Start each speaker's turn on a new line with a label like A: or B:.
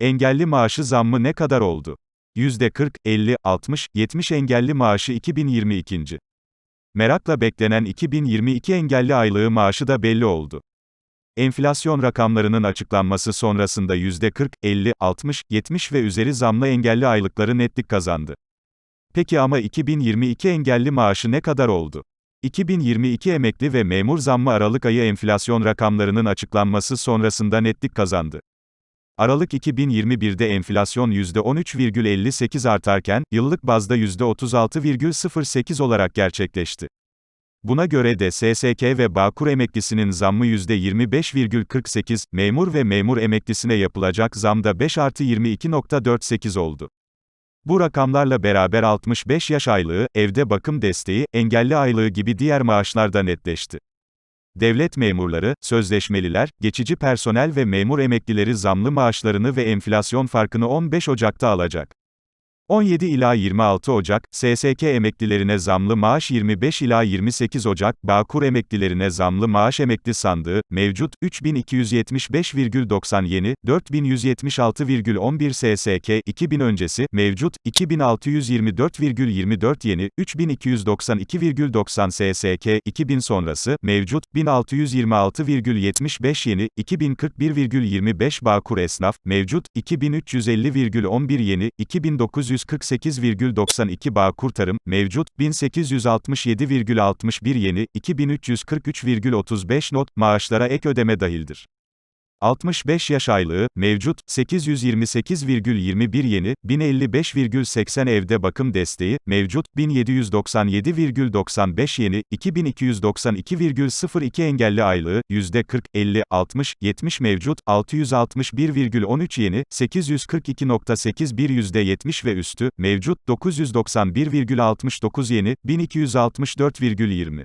A: Engelli maaşı zammı ne kadar oldu? %40, 50, 60, 70 engelli maaşı 2022. Merakla beklenen 2022 engelli aylığı maaşı da belli oldu. Enflasyon rakamlarının açıklanması sonrasında %40, 50, 60, 70 ve üzeri zamlı engelli aylıkları netlik kazandı. Peki ama 2022 engelli maaşı ne kadar oldu? 2022 emekli ve memur zammı Aralık ayı enflasyon rakamlarının açıklanması sonrasında netlik kazandı. Aralık 2021'de enflasyon %13,58 artarken, yıllık bazda %36,08 olarak gerçekleşti. Buna göre de SSK ve Bağkur emeklisinin zammı %25,48, memur ve memur emeklisine yapılacak zam da 5 artı 22,48 oldu. Bu rakamlarla beraber 65 yaş aylığı, evde bakım desteği, engelli aylığı gibi diğer maaşlar da netleşti. Devlet memurları, sözleşmeliler, geçici personel ve memur emeklileri zamlı maaşlarını ve enflasyon farkını 15 Ocak'ta alacak. 17 ila 26 Ocak, SSK emeklilerine zamlı maaş 25 ila 28 Ocak, Bağkur emeklilerine zamlı maaş emekli sandığı, mevcut, 3275,90 yeni, 4176,11 SSK, 2000 öncesi, mevcut, 2624,24 yeni, 3292,90 SSK, 2000 sonrası, mevcut, 1626,75 yeni, 2041,25 Bağkur esnaf, mevcut, 2350,11 yeni, 2900 148,92 Bağkur Tarım, mevcut, 1867,61 yeni, 2343,35 not, maaşlara ek ödeme dahildir. 65 yaş aylığı, mevcut, 828,21 yeni, 1055,80 evde bakım desteği, mevcut, 1797,95 yeni, 2292,02 engelli aylığı, %40, 50, 60, 70 mevcut, 661,13 yeni, 842,81 %70 ve üstü, mevcut, 991,69 yeni, 1264,20.